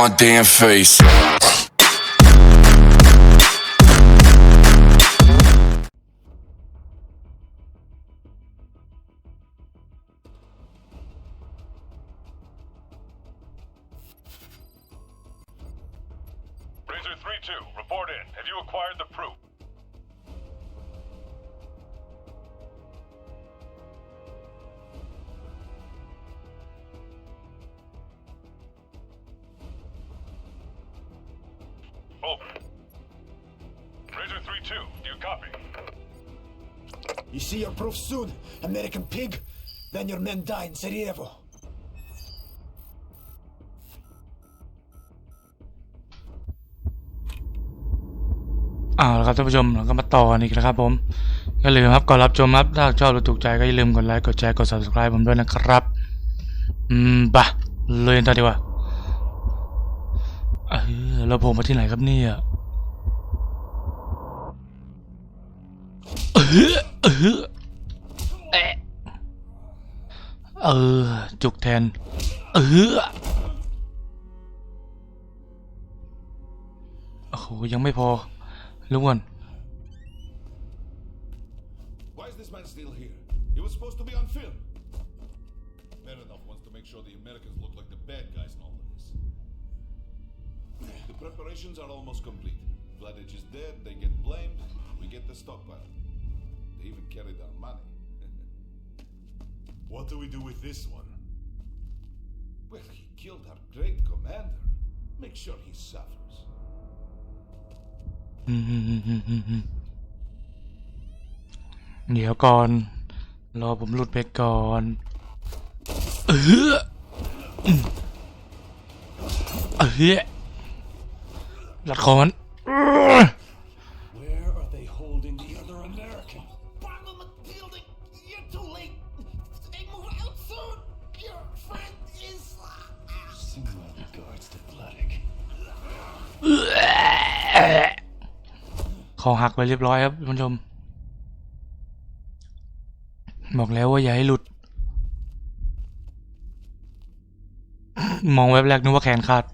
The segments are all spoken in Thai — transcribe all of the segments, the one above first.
my damn face. Razor 3-2, report in. Have you acquired the proof? You see your proof soon, American pig? Then your men die in Sarajevo. อ้าวแล้วครับท่านผู้ชมเราก็มาต่ออีกนะครับผมอย่าลืมครับก่อนรับชมครับถ้าชอบหรือถูกใจก็อย่าลืมกดไลค์กดแชร์กด subscribe ผมด้วยนะครับ อืมปะเลยต่อดีกว่าเออเราโผล่มาที่ไหนครับเนี่ยเออ เออแอะเออจุกแทนเออโอ้โหยังไม่พอลุกก่อน Why is this man still here? He was supposed to be on film. Meredith wants to make sure the Americans look like the bad guys in all of this. The preparations are almost complete. Vladich is dead, they get blamed, we get the stockpile. They even carried our money. What do we do with this one? well, he killed our great commander. Make sure he suffers. อืมอืมอืมอืมอืมอืมเดี๋ยวก่อน รอผมหลุดไปก่อนเอออืมเออหลัดคอมัน คอหักไปเรียบร้อยครับท่านผู้ชม บอกแล้วว่าอย่าให้หลุด มองแวบแรกนึกว่าแขนขาด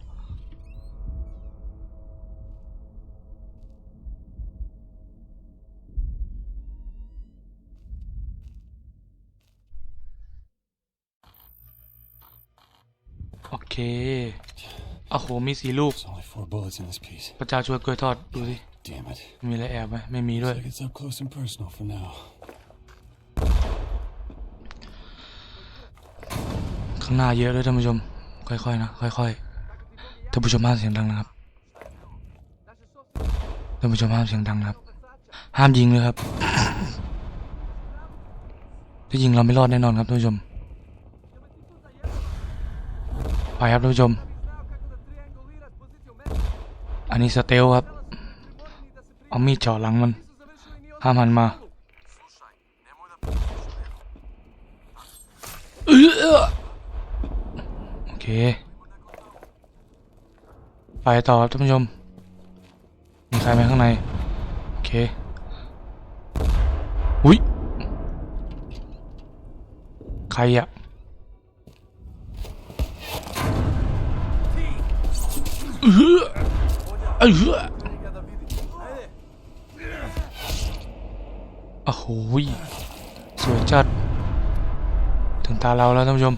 โอเคโอ้โห มีสีลูก There's only four bullets in this piece. พระเจ้าช่วยกล้วยทอด ดูสิ Damn it. มีอะไรแอบไหมไม่มีด้วย Like it's up close and personal for now. ข้างหน้าเยอะด้วยท่านผู้ชม ค่อยๆนะค่อยๆท่านผู้ชมห้ามเสียงดังนะครับท่านผู้ชมห้ามเสียงดังนะครับ ห้ามยิงเลยครับ ถ้ายิงเราไม่รอดแน่นอนครับท่านผู้ชมไปครับท่านผู้ชม อันนี้สเตลครับ เอามีดเจาะหลังมัน ห้ามหันมาโอเค ไปต่อครับท่านผู้ชม มีใครไหมข้างใน โอเค อุ้ย ใครอะเออเออ โอ้โหยสวยจัด ถึงตาเราแล้วท่านผู้ชม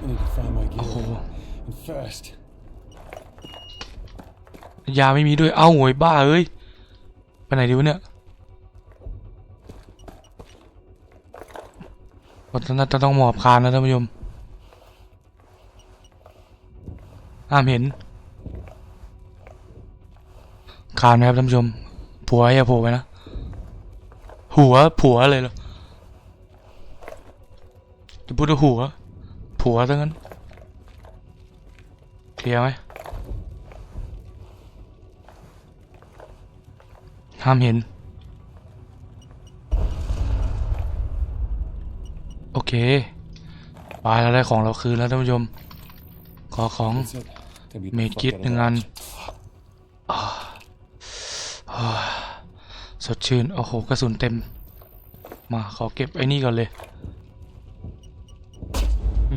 I need to find my gear. โอ้โห And fast. ยาไม่มีด้วย เอ้าโวยบ้าเอ้ย ไปไหนดีวะเนี่ยผมน่าจะต้องหมอบคานนะท่านผู้ชมห้ามเห็น คานไหมครับท่านผู้ชมผัวอย่าโผล่ไปนะ หัวผัวเลยเหรอจะพูดว่าหัว ผัวซะงั้นเคลียร์ไหมห้ามเห็น โอเคไปแล้วได้ของเราคืนแล้วท่านผู้ชม ขอของ That's it. To beat เม the ด fuck คิด out of หนึ่ง that. อัน สดชื่น โอ้โห กระสุนเต็ม มาขอเก็บไอ้นี่ก่อนเลย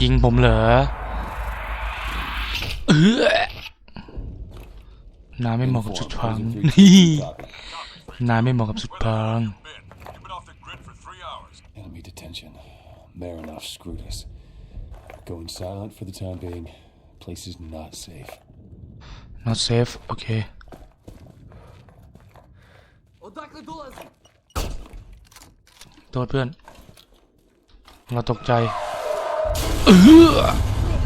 ยิงผมเหรอเออนายไม่เหมาะกับชุดพราง Uniform, นี่ Copy. นายไม่เหมาะกับชุดพราง Been. You've been off the grid for three hours. Enemy detention. Marinov screwed us. Going silent for the time being. Place is not safe. not safe โอเค Odakle dolazi? โทษเพื่อน เราตกใจเออ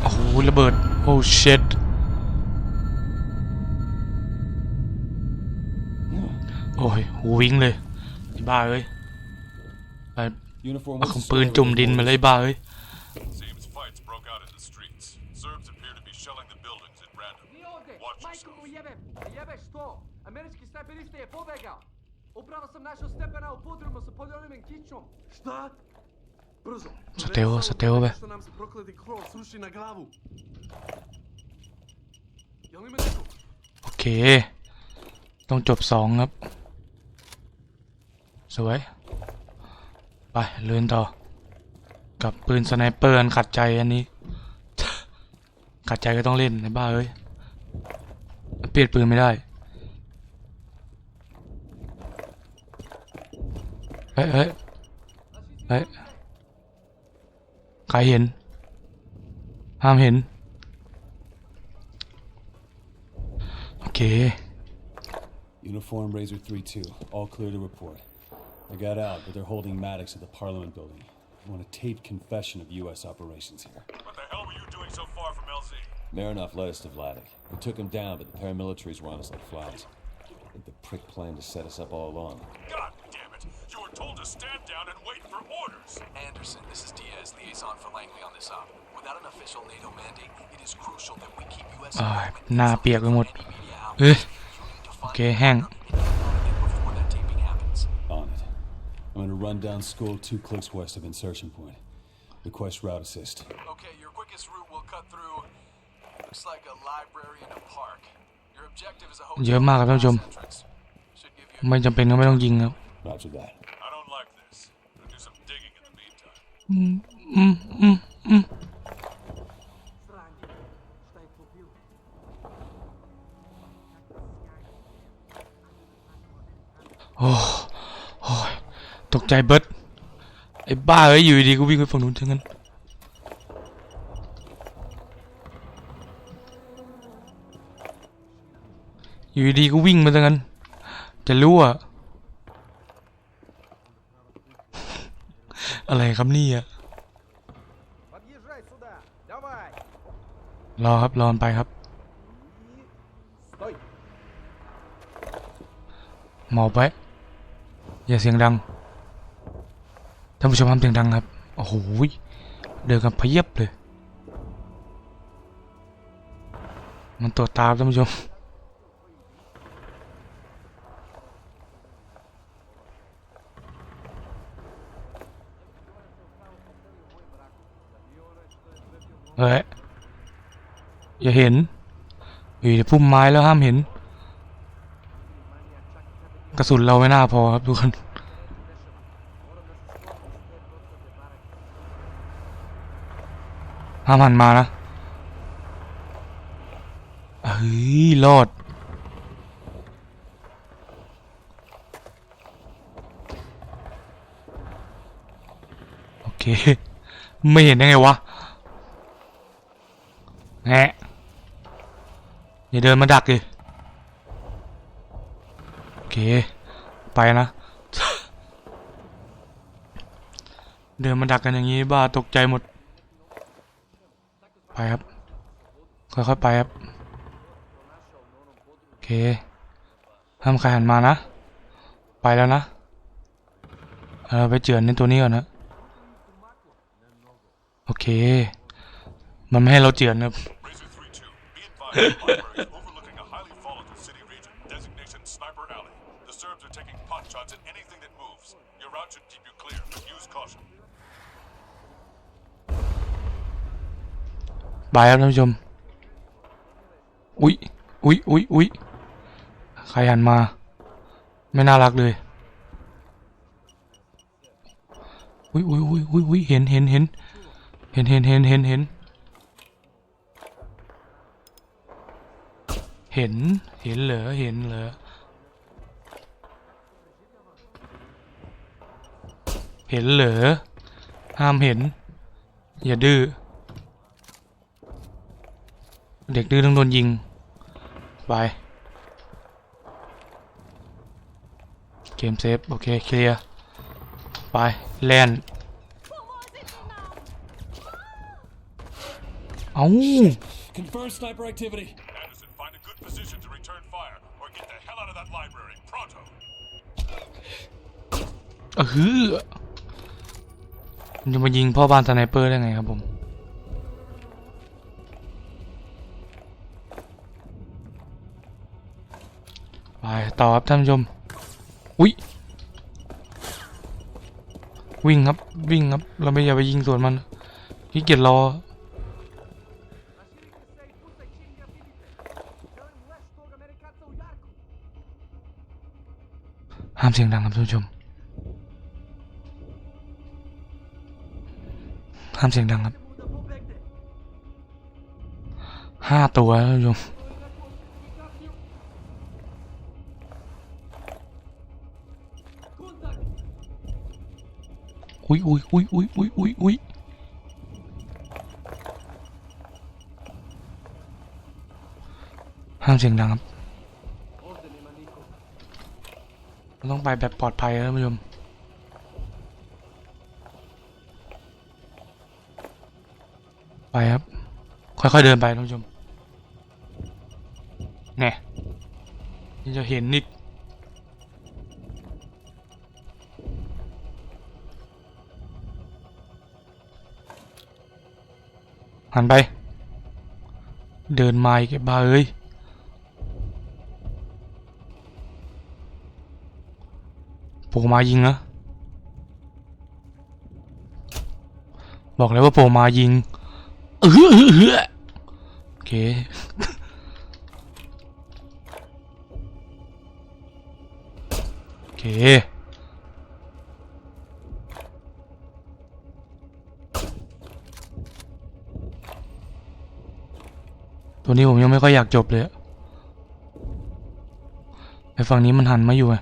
โอ้โหระเบิด โอ้ shit โอ้ยหูวิ่งเลยไอ้บ้าเอ้ยไอ้ Uniform เอาของปืนจุ่มดินมาเลยบ้าเอ้ย Seems fights broke out in the streets. Serbs appear to be shelling the buildings at random. Nije ovdje! Watch Majku yourself. mu jebem! Jebeš to! Američki snajperista je pobegao! Upravo sam našao Stepana u podrumu sa poljonim kičom! Šta? Brzo! Sateo, Prvenstvo sateo, be. Što nam se prokleti krov sruši na glavu. Jel ima neko? โอเค ต้องจบสองครับ สวย ไปเลื่อนต่อ กับปืนสไนเปอร์อันขัดใจอันนี้ ขัดใจก็ต้องเล่นในบ้าเอ้ย เปลี่ยนปืนไม่ได้ เฮ้ยเฮ้ยเฮ้ยใครเห็น ห้ามเห็น โอเค Uniform Razor 3-2. All clear to report. I got out, but they're holding Maddox at the Parliament building. I want a taped confession of U.S. operations here. What the hell were you doing so far from LZ? Marinov led us to Vladik. We took him down, but the paramilitaries were on us like flies. I think the prick planned to set us up all along. God told to stand down and wait for orders. Anderson, this is Diaz, liaison for Langley on this op. Without an official NATO mandate, it is crucial that we keep U.S. อ่า involvement หน้า inside เปียกไปหมด any media outlet. เอ้ย We need to โอ find เค แห้ง it before that taping happens. On it. I'm gonna run down school two clicks west of insertion point. Request route assist. Okay, your quickest route will cut through. Looks like a library and a park. Your objective is a hotel. เยอะมากครับท่านผู้ชม entrance. Should give you ไม่จำเป็นก็ไม่ต้องยิงครับ Roger that. โอ้โอ้ยตกใจเบิร์ดไอ้บ้าเอ้ยอยู่ดีๆก็วิ่งไปฝั่งนู้นทั้งนั้นอยู่ดีๆก็วิ่งมาทั้งนั้น จะรู้อะ อะไรครับนี่อะรอครับ รอนไปครับ หมอบไว้อย่าเสียงดัง ท่านผู้ชมห้ามเสียงดังครับ โอ้โห เดินกันเพียบเลย มันตัวตามท่านผู้ชม เฮ้ยอย่าเห็นอยู่ในพุ่มไม้แล้วห้ามเห็น กระสุนเราไม่น่าพอครับทุกคนห้ามหันมานะเฮ้ยรอดโอเค ไม่เห็นได้ไงวะ แงะอย่าเดินมาดักดิโอเค ไปนะ เดินมาดักกันอย่างนี้บ้าตกใจหมด ไปครับ ค่อยๆไปครับ โอเคห้ามใครหันมานะ ไปแล้วนะ เราไปเจือนในตัวนี้ก่อนนะ โอเค มันไม่ให้เราเจือนครับ Razor 3-2, be advised the library overlooking a highly volatile city region. Designation Sniper Alley. The Serbs are taking pot shots at anything that moves. Your route should keep you clear, but use caution. บายครับท่านผู้ชม อุ๊ย อุ๊ย อุ๊ย อุ๊ย ใครหันมา ไม่น่ารักเลย อุ๊ย อุ๊ย อุ๊ย อุ๊ยอุ๊ยเห็น เห็น เห็น เห็น เห็น เห็น เห็น เห็น เห็นเหรอ เห็นเหรอ เห็นเหรอ ห้ามเห็น อย่าดื้อ เด็กดื้อต้องโดนยิง ไป เกมเซฟ โอเค เคลียร์ ไป แลนด์เอ้า Confirm sniper activity. เออฮือมันจะมายิงพ่อบ้านสไนเปอร์ได้ไงครับผมไปต่อครับท่านผู้ชมอุ้ยวิ่งครับวิ่งครับ เราไม่อย่าไปยิงสวนมันขี้เกียจรอ ห้ามเสียงดังครับท่านผู้ชม ห้ามเสียงดังครับห้าตัวท่านผู้ชมอุ้ยอุ้ยอุ้ยอุ้ยอุ้ยอุ้ยอุ้ยห้ามเสียงดังครับ ต้องไปแบบปลอดภัยนะท่านผู้ชมไปครับ ค่อยๆเดินไปท่านผู้ชมแน่นี่จะเห็นนิดหันไป เดินมาอีกบ้าเอ้ย ผล่มายิงนะ บอกเลยว่าโผล่มายิงเออเออเออโอเคโอเคตัวนี้ผมยังไม่ค่อยอยากจบเลยอะไอ้ฝั่งนี้มันหันมาอยู่ไง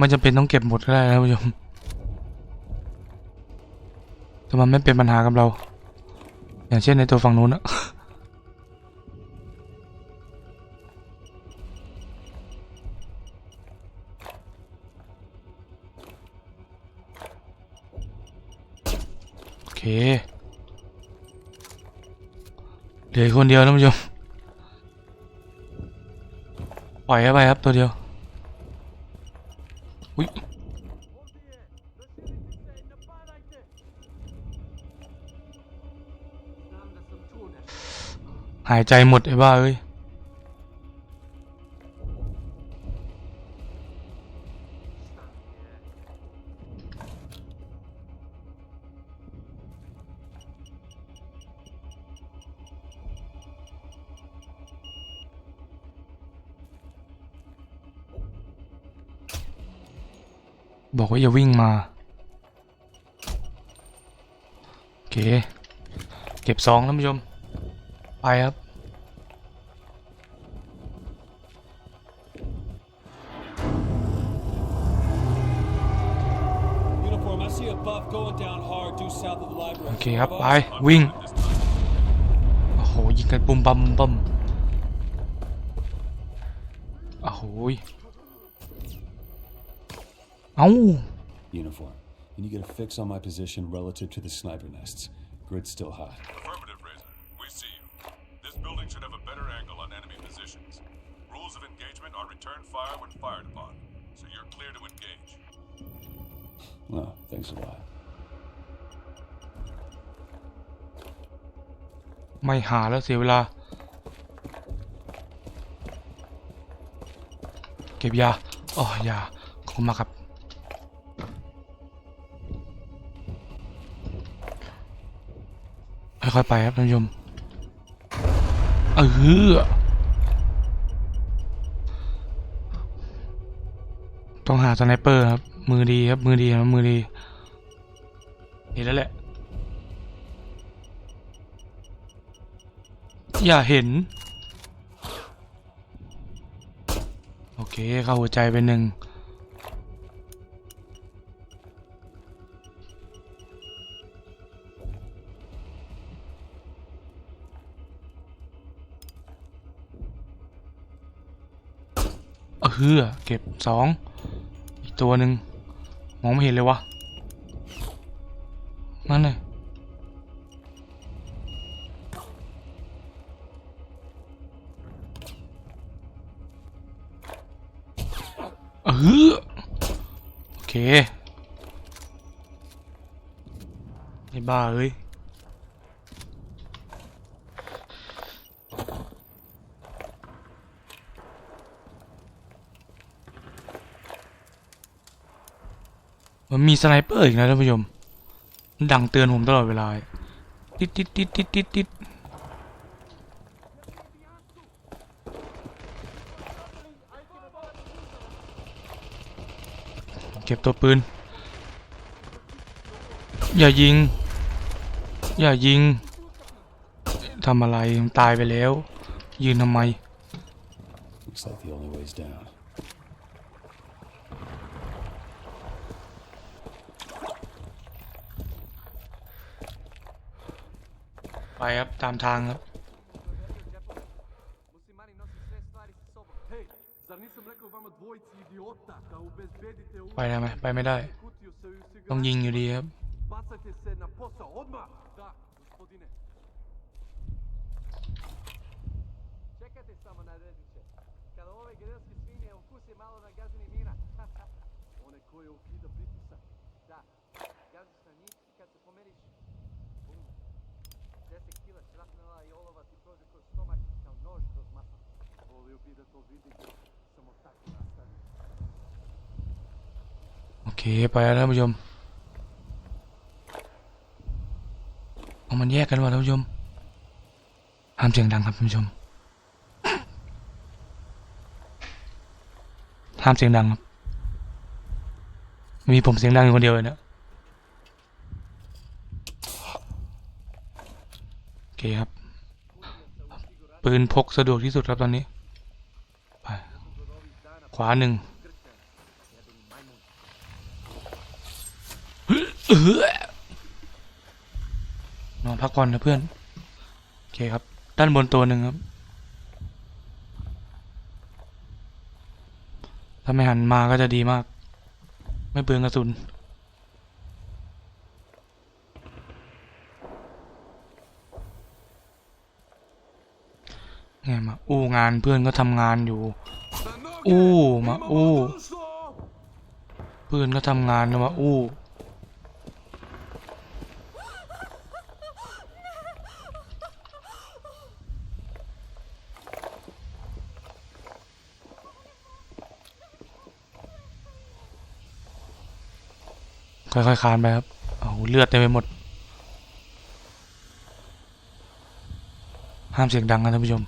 มันจะเป็นต้องเก็บหมดก็ได้นะท่านผู้ชมแต่มันไม่เป็นปัญหากับเรา อย่างเช่นในตัวฝั่งนู้นอะโอเคเหลือคนเดียวท่านผู้ชมปล่อยเข้าไปครับตัวเดียว หายใจหมดไอ้บ้าเอ้ยบอกว่าอย่าวิ่งมา โอเค เก็บสองท่านผู้ชม ไปครับ โอเคครับ ไป วิ่ง โอ้โห ยิงกันปุ่มปั๊มปั๊มโอ้โหยเอ้า Uniform. Can you get a fix on my position relative to the sniper nests? Grid's still hot. Thanks a lot. ไม่หาแล้วเสียเวลา เก็บยาอ๋อยาขอบมาครับ ค่อยๆไปครับท่านผู้ชมเออต้องหาสไนเปอร์ครับ มือดีครับ มือดีครับมือดี นแล้วแหละ อย่าเห็น โอเค เข้าหัวใจไปหนึ่งออเฮือเก็บสองอีกตัวหนึ่งมองไม่เห็นเลยวะ นั่นเลยเออโอเคไอ้บ้าเอ้ยมันมีสไนเปอร์อีกนะท่านผู้ชม ดังเตือนผมตลอดเวลาติดติดติดติดติดติดเก็บตัวปืน อย่ายิง อย่ายิงทำอะไรตายไปแล้ว ยืนทำไม ไปครับ ตามทางครับ Muslimani nose sve stvari sa sobom. Hej, zar nisam rekao vama dvojici idiota da obezbedite u ไปได้ไหมไปไม่ได้ kutiju sa ต้องยิง osiguračem? อยู่ดีครับ Bacajte se na posao, odmah! Da, gospodine. Čekajte samo na rediće. Kada ove gerilske svinje ukuse malo na gazini mina. One koje ukida pritisak. Da, gaziš na njih i kad se pomeriš, bum. 10 kila šrapnela i olova ti prođe kroz stomak kao nož kroz maslo. Volio bi da to vidim, samo tako nastavi. โอเค ไปแล้วท่านผู้ชมเอามันแยกกันว่ะท่านผู้ชมห้ามเสียงดังครับท่านผู้ชมห้ามเสียงดังครับ มีผมเสียงดังอยู่คนเดียวเลยเนะโอ เคครับ ปืนพกสะดวกที่สุดครับตอนนี้ ไป ขวาหนึ่งนอนพักก่อนนะเพื่อน โอเคครับ ด้านบนตัวหนึ่งครับ ถ้าไม่หันมาก็จะดีมาก ไม่เปลืองกระสุน ไงมา อู้งานเพื่อนก็ทำงานอยู่ อู้มาอู้ เพื่อนก็ทำงานนะมาอู้ค่อยๆคานไปครับโอ้เลือดเต็มไปหมด ห้ามเสียงดังนะท่านผู้ชม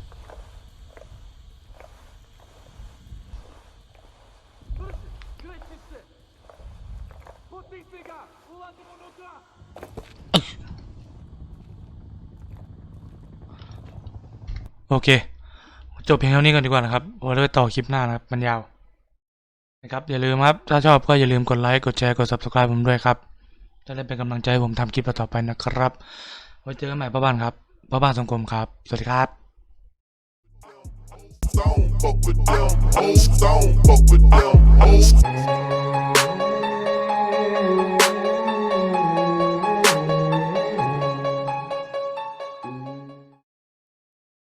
โอเค จบเพียงเท่านี้ก่อนดีกว่านะครับโอ้แล้วไปต่อคลิปหน้านะครับ มันยาว นะครับ อย่าลืมครับ ถ้าชอบก็อย่าลืมกดไลค์ กดแชร์ กด subscribe ผมด้วยครับ จะได้เป็นกำลังใจผมทำคลิปต่อไปนะครับ ไว้เจอกันใหม่พ่อบ้านครับพ่อบ้านสังคมครับ สวัสดีครับ Don't fuck with them. Don't fuck with them.